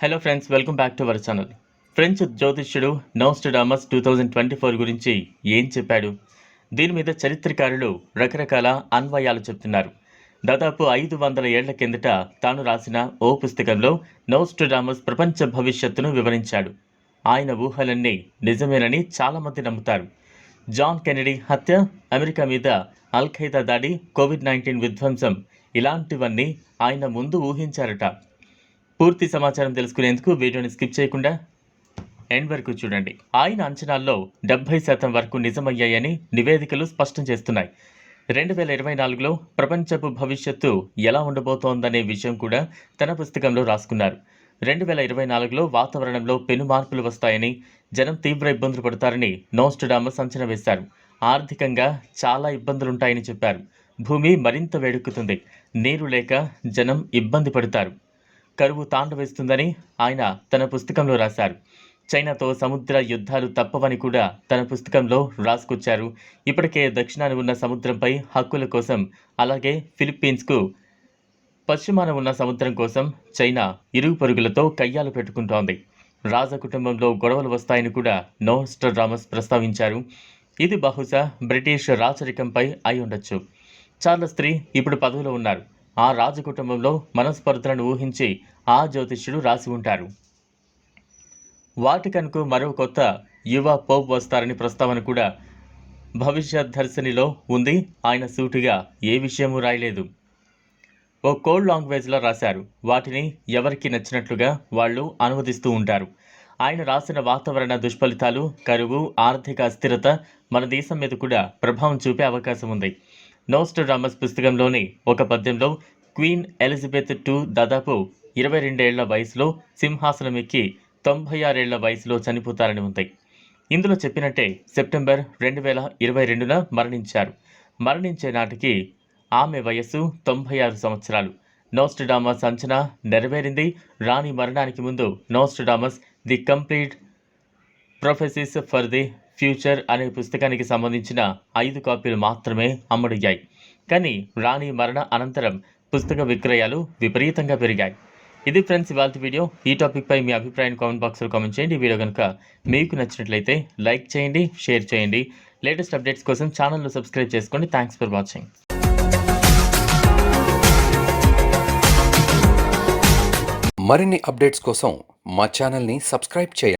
Hello friends welcome back to our channel French జ్యోతిష్యుడు Nostradamus two thousand twenty four గురించి ఏం చెప్పాడు? దీని మీద చరిత్రకారులు రకరకాల అన్వయాలు చెప్తున్నారు. దాదాపు ఐదు వందల ఏళ్ళ కిందట తాను రాసిన ఓ పుస్తకంలో నోస్టడామస్ ప్రపంచ భవిష్యత్తును వివరించాడు. ఆయన ఊహలన్నీ నిజమేనని చాలామంది నమ్ముతారు. జాన్ కెనడీ హత్య అమెరికా మీద అల్ ఖైదా దాడి కోవిడ్ నైన్టీన్ విధ్వంసం ఇలాంటివన్నీ ఆయన ముందు ఊహించారట. పూర్తి సమాచారం తెలుసుకునేందుకు వీడియోని స్కిప్ చేయకుండా ఎండ్ వరకు చూడండి. ఆయన అంచనాల్లో డెబ్బై శాతం వరకు నిజమయ్యాయని నివేదికలు స్పష్టం చేస్తున్నాయి. రెండు వేల ఇరవై నాలుగులో ప్రపంచపు భవిష్యత్తు ఎలా ఉండబోతోందనే విషయం కూడా తన పుస్తకంలో రాసుకున్నారు. రెండు వేల ఇరవై నాలుగులో వాతావరణంలో పెను మార్పులు వస్తాయని జనం తీవ్ర ఇబ్బందులు పడతారని నోస్టడామస్ అంచనా వేశారు. ఆర్థికంగా చాలా ఇబ్బందులుంటాయని చెప్పారు. భూమి మరింత వేడెక్కుతుంది. నీరు లేక జనం ఇబ్బంది పడతారు. కరువు తాండవేస్తుందని ఆయన తన పుస్తకంలో రాశారు. చైనాతో సముద్ర యుద్ధాలు తప్పవని కూడా తన పుస్తకంలో రాసుకొచ్చారు. ఇప్పటికే దక్షిణాన ఉన్న సముద్రంపై హక్కుల కోసం అలాగే ఫిలిప్పీన్స్కు పశ్చిమాన ఉన్న సముద్రం కోసం చైనా ఇరుగు పొరుగులతో కయ్యాలు పెట్టుకుంటోంది. రాజ కుటుంబంలో గొడవలు వస్తాయని కూడా నోస్టర్ రామస్ ప్రస్తావించారు. ఇది బహుశా బ్రిటిష్ రాచరికంపై అయి ఉండొచ్చు. చార్ల స్త్రీ ఇప్పుడు పదవిలో ఉన్నారు. ఆ రాజు కుటుంబంలో మనస్పర్ధలను ఊహించి ఆ జ్యోతిష్యుడు రాసి ఉంటారు. వాటికన్కు మరో కొత్త యువ పోప్ వస్తారని ప్రస్తావన కూడా భవిష్యత్ దర్శనిలో ఉంది. ఆయన సూటిగా ఏ విషయమూ రాయలేదు. ఓ కోడ్ లాంగ్వేజ్లో రాశారు. వాటిని ఎవరికి నచ్చినట్లుగా వాళ్ళు అనువదిస్తూ ఉంటారు. ఆయన రాసిన వాతావరణ దుష్ఫలితాలు కరువు ఆర్థిక అస్థిరత మన దేశం మీద కూడా ప్రభావం చూపే అవకాశం ఉంది. నోస్టరామస్ పుస్తకంలోని ఒక పద్యంలో క్వీన్ ఎలిజబెత్ టూ దాదాపు ఇరవై రెండేళ్ళ వయసులో సింహాసనం ఎక్కి తొంభై ఆరేళ్ళ వయసులో చనిపోతారని ఉంది ఇందులో చెప్పినట్టే సెప్టెంబర్ రెండు వేల ఇరవై రెండున మరణించారు. మరణించే నాటికి ఆమె వయస్సు తొంభై ఆరు సంవత్సరాలు. నోస్టడామస్ అంచనా నెరవేరింది. రాణి మరణానికి ముందు Nostradamus the complete prophecies for the future అనే పుస్తకానికి సంబంధించిన ఐదు కాపీలు మాత్రమే అమ్ముడయ్యాయి కానీ రాణి మరణ అనంతరం పుస్తక విక్రయాలు విపరీతంగా పెరిగాయి. ఇది ఫ్రెండ్స్ ఇవాళ వీడియో. ఈ టాపిక్పై మీ అభిప్రాయాన్ని కామెంట్ బాక్స్లో కామెంట్ చేయండి. వీడియో కనుక మీకు నచ్చినట్లయితే లైక్ చేయండి షేర్ చేయండి. లేటెస్ట్ అప్డేట్స్ కోసం ఛానల్ను సబ్స్క్రైబ్ చేసుకోండి. Thanks for watching. మరిన్ని అప్డేట్స్ కోసం మా ఛానల్ని సబ్స్క్రైబ్ చేయండి.